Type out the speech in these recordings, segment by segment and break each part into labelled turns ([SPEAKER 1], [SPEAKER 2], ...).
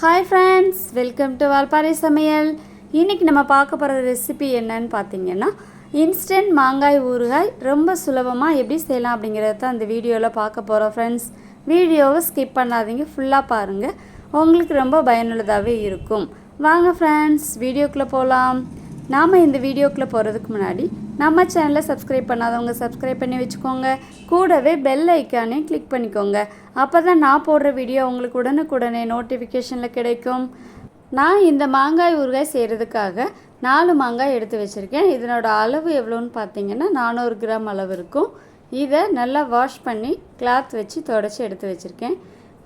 [SPEAKER 1] Hi friends welcome to Valparai சமையல் இன்றைக்கி நம்ம பார்க்க போகிற ரெசிபி என்னன்னு பார்த்தீங்கன்னா இன்ஸ்டன்ட் மாங்காய் ஊறுகாய் ரொம்ப சுலபமாக எப்படி செய்யலாம் அப்படிங்கிறத தான் இந்த வீடியோவில் பார்க்க போகிறோம் ஃப்ரெண்ட்ஸ் வீடியோவை ஸ்கிப் பண்ணாதீங்க ஃபுல்லாக பாருங்கள் உங்களுக்கு ரொம்ப பயனுள்ளதாகவே இருக்கும். வாங்க ஃப்ரெண்ட்ஸ் வீடியோக்குள்ளே போகலாம் நாம் இந்த வீடியோக்குள்ளே போகிறதுக்கு முன்னாடி நம்ம சேனலை சப்ஸ்கிரைப் பண்ணாதவங்க சப்ஸ்கிரைப் பண்ணி வச்சுக்கோங்க. கூடவே பெல் ஐக்கானையும் கிளிக் பண்ணிக்கோங்க. அப்போ தான் நான் போடுற வீடியோ உங்களுக்கு உடனுக்குடனே நோட்டிஃபிகேஷனில் கிடைக்கும். நான் இந்த மாங்காய் ஊறுகாய் செய்கிறதுக்காக நாலு மாங்காய் எடுத்து வச்சுருக்கேன். இதனோட அளவு எவ்வளோன்னு பார்த்தீங்கன்னா நானூறு கிராம் அளவு இருக்கும். இதை நல்லா வாஷ் பண்ணி கிளாத் வச்சு தொடச்சி எடுத்து வச்சுருக்கேன்.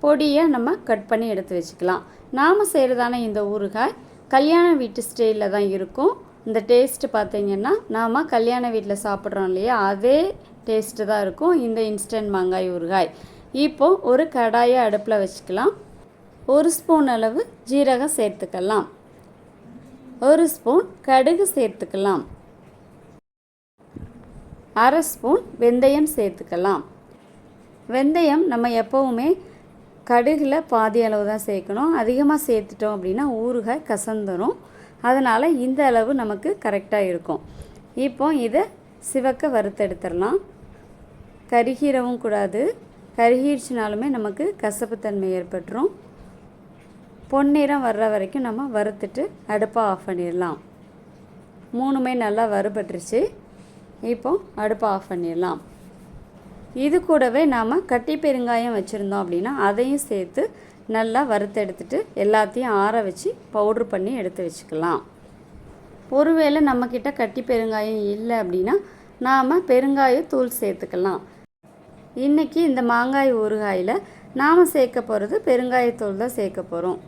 [SPEAKER 1] பொடியை நம்ம கட் பண்ணி எடுத்து வச்சுக்கலாம். நாம் செய்கிறதான இந்த ஊறுகாய் கல்யாண வீட்டு ஸ்டைலில் தான் இருக்கும். இந்த டேஸ்ட்டு பார்த்தீங்கன்னா நாம் கல்யாண வீட்டில் சாப்பிட்றோம் இல்லையா? அதே டேஸ்ட்டு தான் இருக்கும் இந்த இன்ஸ்டன்ட் மாங்காய் ஊறுகாய். இப்போ ஒரு கடாயை அடுப்பில் வச்சுக்கலாம். ஒரு ஸ்பூன் அளவு ஜீரகம் சேர்த்துக்கலாம். ஒரு ஸ்பூன் கடுகு சேர்த்துக்கலாம். அரை ஸ்பூன் வெந்தயம் சேர்த்துக்கலாம். வெந்தயம் நம்ம எப்போவுமே கடுகில் பாதி அளவு தான் சேர்க்கணும். அதிகமாக சேர்த்துட்டோம் அப்படின்னா ஊறுகாய் கசந்துரும். அதனால் இந்த அளவு நமக்கு கரெக்டாக இருக்கும். இப்போ இதை சிவக்க வறுத்தெடுத்துடலாம். கருகீரவும் கூடாது. கருகிடுச்சினாலுமே நமக்கு கசப்புத்தன்மை ஏற்பட்டுரும். பொன்னிறம் வர்ற வரைக்கும் நம்ம வறுத்துட்டு அடுப்பை ஆஃப் பண்ணிடலாம். மூணுமே நல்லா வறுபட்டுருச்சு. இப்போ அடுப்பை ஆஃப் பண்ணிடலாம். இது கூடவே நாம் கட்டி பெருங்காயம் வச்சுருந்தோம் அப்படின்னா அதையும் சேர்த்து நல்லா வறுத்தெடுத்துட்டு எல்லாத்தையும் ஆற வச்சு பவுட்ரு பண்ணி எடுத்து வச்சுக்கலாம். ஒருவேளை நம்மக்கிட்ட கட்டி பெருங்காயம் இல்லை அப்படின்னா நாம் பெருங்காய தூள் சேர்த்துக்கலாம். இன்றைக்கி இந்த மாங்காய் ஊறுகாயில் நாம் சேர்க்க போகிறது பெருங்காயத்தூள் தான் சேர்க்க போகிறோம்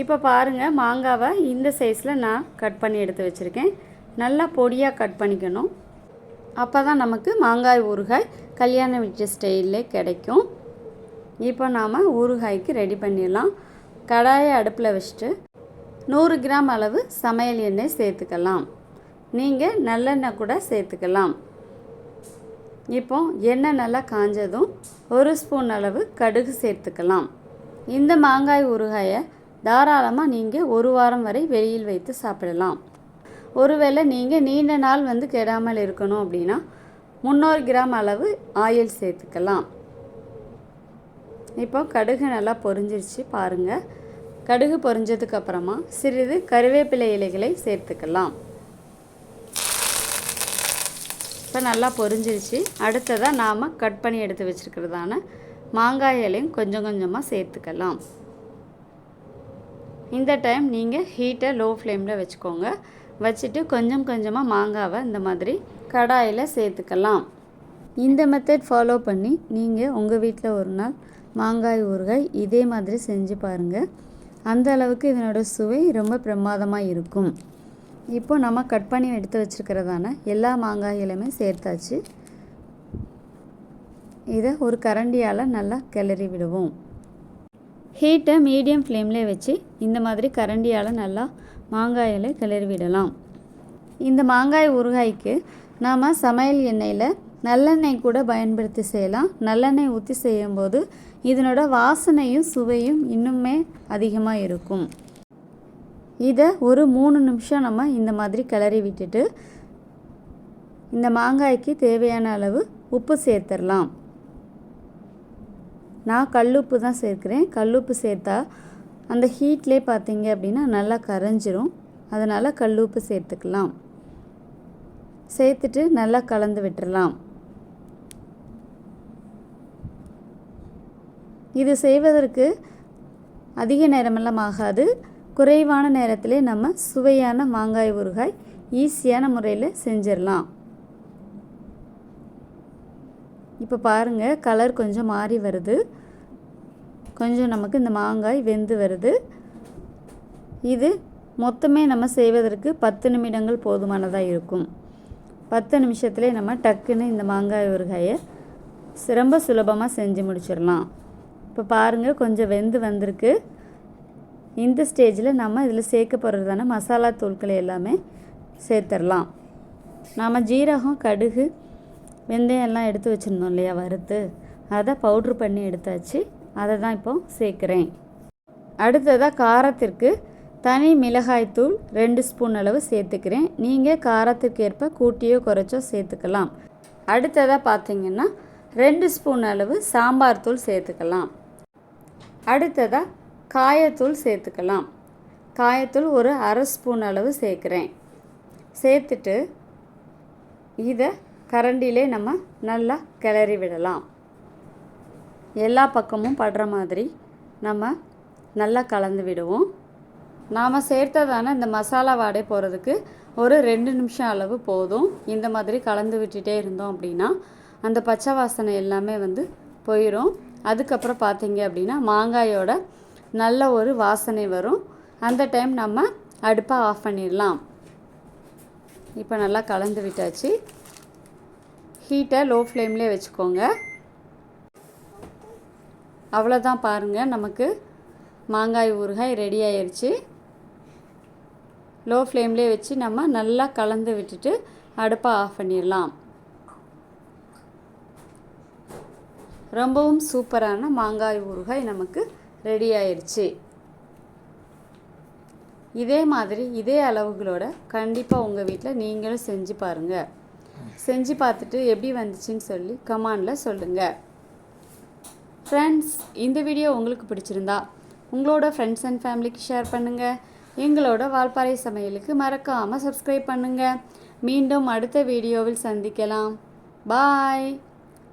[SPEAKER 1] இப்போ பாருங்கள் மாங்காவை இந்த சைஸில் நான் கட் பண்ணி எடுத்து வச்சுருக்கேன். நல்லா பொடியாக கட் பண்ணிக்கணும். அப்போ தான் நமக்கு மாங்காய் ஊறுகாய் கல்யாண வீட்டு ஸ்டைலில் கிடைக்கும். இப்போ நாம் ஊறுகாய்க்கு ரெடி பண்ணிடலாம். கடாயை அடுப்பில் வச்சுட்டு நூறு கிராம் அளவு சமையல் எண்ணெய் சேர்த்துக்கலாம். நீங்கள் நல்லெண்ணெய் கூட சேர்த்துக்கலாம். இப்போ எண்ணெய் நல்லா காஞ்சதும் ஒரு ஸ்பூன் அளவு கடுகு சேர்த்துக்கலாம். இந்த மாங்காய் ஊறுகாயை தாராளமாக நீங்கள் ஒரு வாரம் வரை வெளியில் வைத்து சாப்பிடலாம். ஒருவேளை நீங்கள் நீண்ட நாள் வந்து கெடாமல் இருக்கணும் அப்படின்னா முந்நூறு கிராம் அளவு ஆயில் சேர்த்துக்கலாம். இப்போ கடுகு நல்லா பொரிஞ்சிருச்சு பாருங்கள் கடுகு பொரிஞ்சதுக்கு அப்புறமா சிறிது கருவேப்பிலை இலைகளை சேர்த்துக்கலாம். இப்போ நல்லா பொரிஞ்சிருச்சு. அடுத்ததாக நாம் கட் பண்ணி எடுத்து வச்சுருக்கிறதான மாங்காய் இலையும் கொஞ்சம் கொஞ்சமாக சேர்த்துக்கலாம். இந்த டைம் நீங்கள் ஹீட்டை லோ ஃப்ளேமில் வச்சுக்கோங்க. வச்சுட்டு கொஞ்சம் கொஞ்சமாக மாங்காவை இந்த மாதிரி கடாயில் சேர்த்துக்கலாம். இந்த மெத்தட் ஃபாலோ பண்ணி நீங்கள் உங்கள் வீட்டில் ஒரு நாள் மாங்காய் ஊறுகாய் இதே மாதிரி செஞ்சு பாருங்கள் அந்த அளவுக்கு இதனோட சுவை ரொம்ப பிரமாதமாக இருக்கும். இப்போ நம்ம கட் பண்ணி எடுத்து வச்சுருக்கிறதான எல்லா மாங்காய்களுமே சேர்த்தாச்சு. இதை ஒரு கரண்டியால் நல்லா கிளறி விடுவோம். ஹீட்டை மீடியம் ஃப்ளேமில் வச்சு இந்த மாதிரி கரண்டியால் நல்லா மாங்காயில் கிளறி விடலாம். இந்த மாங்காய் ஊறுகாய்க்கு நாம் சமையல் எண்ணெயில் நல்லெண்ணெய் கூட பயன்படுத்தி செய்யலாம். நல்லெண்ணெய் ஊற்றி செய்யும்போது இதனோட வாசனையும் சுவையும் இன்னுமே அதிகமாக இருக்கும். இதை ஒரு மூணு நிமிஷம் நம்ம இந்த மாதிரி கிளறி விட்டுட்டு இந்த மாங்காய்க்கு தேவையான அளவு உப்பு சேர்த்துடலாம். நான் கல்லுப்பு தான் சேர்க்குறேன். கல்லுப்பு சேர்த்தா அந்த ஹீட்லேயே பார்த்தீங்க அப்படின்னா நல்லா கரைஞ்சிரும். அதனால் கல்லுப்பு சேர்த்துக்கலாம். சேர்த்துட்டு நல்லா கலந்து விட்டுடலாம். இது செய்வதற்கு அதிக நேரமெல்லாம் ஆகாது. குறைவான நேரத்திலே நம்ம சுவையான மாங்காய் ஊறுகாய் ஈஸியான முறையில் செஞ்சிடலாம். இப்போ பாருங்கள் கலர் கொஞ்சம் மாறி வருது. கொஞ்சம் நமக்கு இந்த மாங்காய் வெந்து வருது. இது மொத்தமே நம்ம செய்வதற்கு பத்து நிமிடங்கள் போதுமானதாக இருக்கும். பத்து நிமிஷத்துலேயே நம்ம டக்குன்னு இந்த மாங்காய் ஊறுகாயை ரொம்ப சுலபமாக செஞ்சு முடிச்சிடலாம். இப்போ பாருங்கள் கொஞ்சம் வெந்து வந்திருக்கு. இந்த ஸ்டேஜில் நம்ம இதில் சேர்க்க போகிறதான மசாலா தூள்களை எல்லாமே சேர்த்துடலாம் நாம் ஜீரகம் கடுகு வெந்தயம் எல்லாம் எடுத்து வச்சுருந்தோம் இல்லையா வறுத்து. அதை பவுட்ரு பண்ணி எடுத்தாச்சு. அதை தான் இப்போ சேர்க்குறேன். அடுத்ததாக காரத்திற்கு தனி மிளகாய்த்தூள் ரெண்டு ஸ்பூன் அளவு சேர்த்துக்கிறேன். நீங்கள் காரத்துக்கு ஏற்ப கூட்டியோ குறைச்சோ சேர்த்துக்கலாம். அடுத்ததாக பார்த்தீங்கன்னா ரெண்டு ஸ்பூன் அளவு சாம்பார் தூள் சேர்த்துக்கலாம். அடுத்ததாக காயத்தூள் சேர்த்துக்கலாம். காயத்தூள் ஒரு அரை ஸ்பூன் அளவு சேர்க்குறேன். சேர்த்துட்டு இதை கரண்டிலே நம்ம நல்லா கிளறி விடலாம். எல்லா பக்கமும் படுற மாதிரி நம்ம நல்லா கலந்து விடுவோம். நாம் சேர்த்ததான இந்த மசாலா வாடை போகிறதுக்கு ஒரு ரெண்டு நிமிஷம் அளவு போதும். இந்த மாதிரி கலந்து விட்டுட்டே இருந்தோம் அப்படின்னா அந்த பச்சை வாசனை எல்லாமே வந்து போயிடும் அதுக்கப்புறம் பார்த்தீங்க அப்படின்னா மாங்காயோட நல்ல ஒரு வாசனை வரும். அந்த டைம் நம்ம அடுப்பை ஆஃப் பண்ணிடலாம். இப்போ நல்லா கலந்து விட்டாச்சு. ஹீட்டை லோ ஃப்ளேம்லேயே வச்சுக்கோங்க. அவ்வளோதான் பாருங்கள் நமக்கு மாங்காய் ஊறுகாய் ரெடி ஆயிடுச்சு லோ ஃப்ளேம்லேயே வச்சு நம்ம நல்லா கலந்து விட்டுட்டு அடுப்பை ஆஃப் பண்ணிடலாம். ரொம்பவும் சூப்பரான மாங்காய் ஊறுகாய் நமக்கு ரெடி ஆயிடுச்சு இதே மாதிரி இதே அளவுகளோட கண்டிப்பாக உங்கள் வீட்டில் நீங்களும் செஞ்சு பாருங்கள் செஞ்சு பார்த்துட்டு எப்படி வந்துச்சுன்னு சொல்லி கமாண்டில் சொல்லுங்கள் ஃப்ரெண்ட்ஸ் இந்த வீடியோ உங்களுக்கு பிடிச்சிருந்தா உங்களோட ஃப்ரெண்ட்ஸ் அண்ட் ஃபேமிலிக்கு ஷேர் பண்ணுங்கள் எங்களோட வால்பாறை சமையலுக்கு மறக்காமல் சப்ஸ்கிரைப் பண்ணுங்கள் மீண்டும் அடுத்த வீடியோவில் சந்திக்கலாம். பாய்